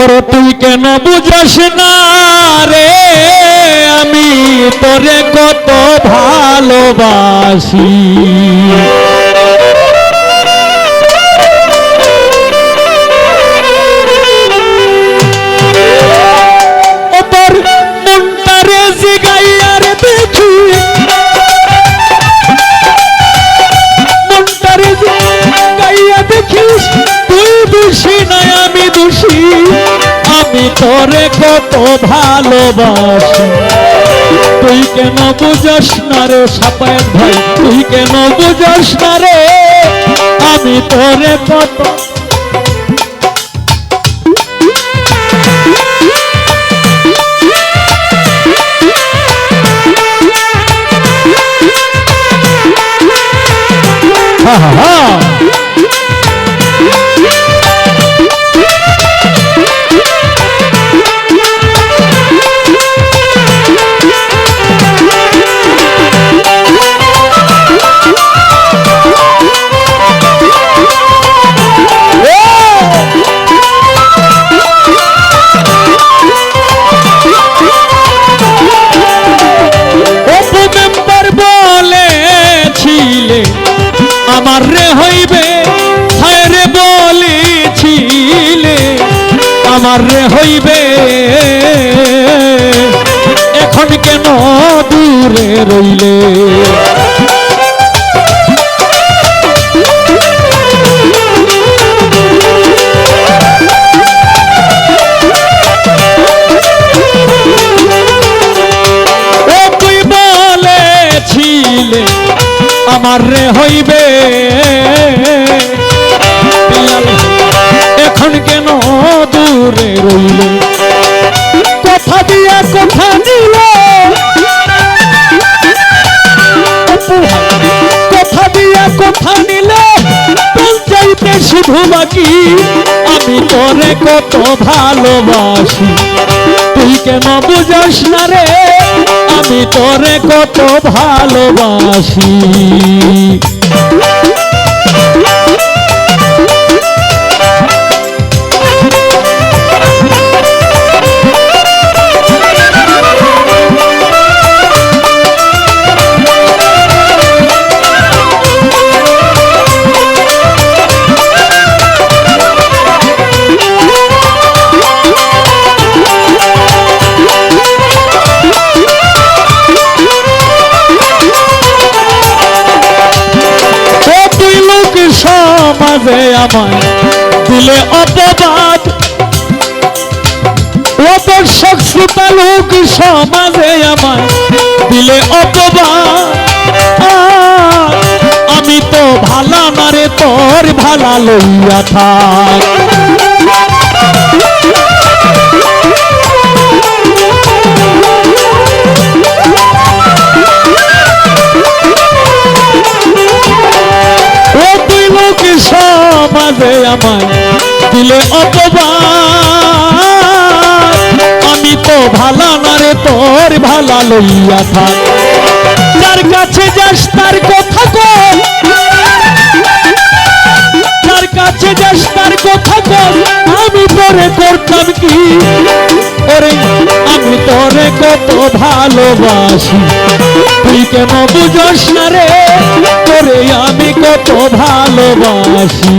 ওরে তুই কেন বুঝাস না রে? আমি তোরে কত ভালোবাসি। দোষী নয় আমি দোষী। আমি তোরে কত ভালোবাসি। তুই কেন বুঝাস না রে সাপায়ের ভাই? তুই কেন বুঝাস না রে? আমি তোরে কত হা হা হা। আমার রে হইবে? এখন কেন দূরে রইলে? আমার হইবে? এখন কেন দূরে রইলে। কথা দিয়া কথা নিল কথা দিয়া কথা নিল চাইতে শুধু বাকি। আমি তোরে কত ভালোবাসি। তুই কেন বুঝাস না রে? আমি তোরে কত ভালোবাসি। সমাজে আমায়, দিলে অপবাদ। ও দর্শক শ্রোতা লোক সমাজে আমায়, দিলে অপবাদ। আমি তো ভালা মারে তোর ভালা লইয়া থাক। সমাজে আমায় দিলে অপবাদ। আমি তো ভালা না রে, তোর ভালা লইয়া থাক। যার কাছে যাস, তার কথা কর যার কাছে যাস, তার কথা কর আমি তোরে করতাম কি? আমি তোরে কত ভালোবাসি। তুই কেন বুঝস না রে? তোরে আমি কত ভালোবাসি।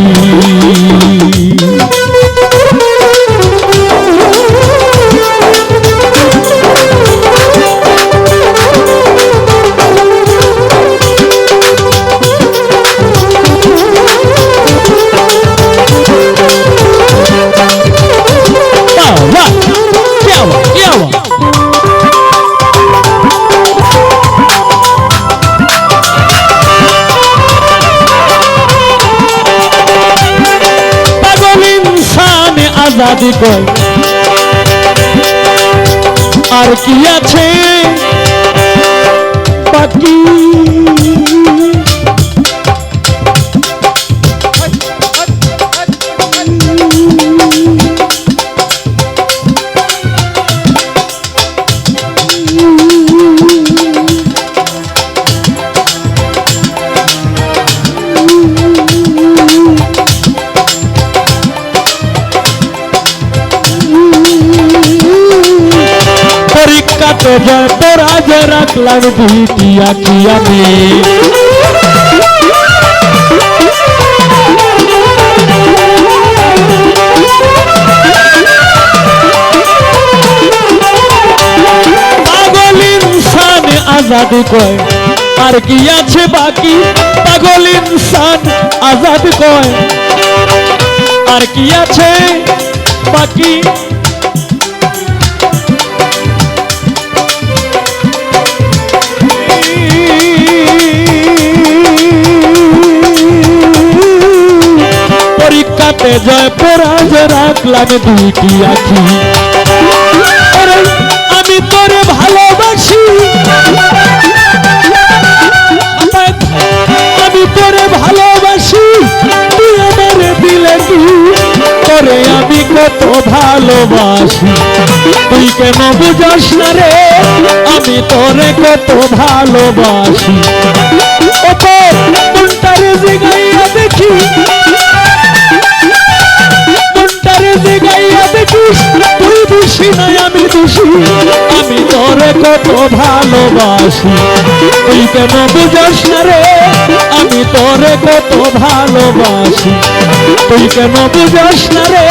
আজাদি কয় আর কি আছে? বাকি জয় পরাজ রাখলাম দুইটি আখি আমি। আজাদ কয়, আর কি আছে বাকি? পাগল ইনসান আজাদ কয়, আর কি আছে বাকি? পরীক্ষাতে জয় পরাজ রাখলাম দুইটি আখি। আমি তোরে ভালোবাসি। আমি তোরে ভালোবাসি। তুই আমারে দিলে তোরে আমি কত ভালোবাসি। তুই কেন বুঝাস না রে? আমি তোরে কত ভালোবাসি। ও তো কোনটারে জিগাইয়া দেখি? জিগাইয়া দেখিস তুই দোষী নাই আমি দোষী। আমি তোরে কত ভালোবাসি, তুই কেন বুঝাস না রে? আমি তোরে কত ভালোবাসি, তুই কেন বুঝাস না রে?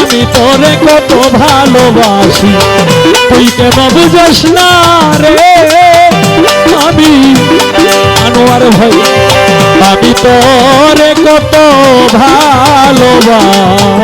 আমি তোরে কত ভালোবাসি, তুই কেন বুঝাস না রে? আমি আনোয়ার ভাই, আমি তোরে কত ভালোবাসি।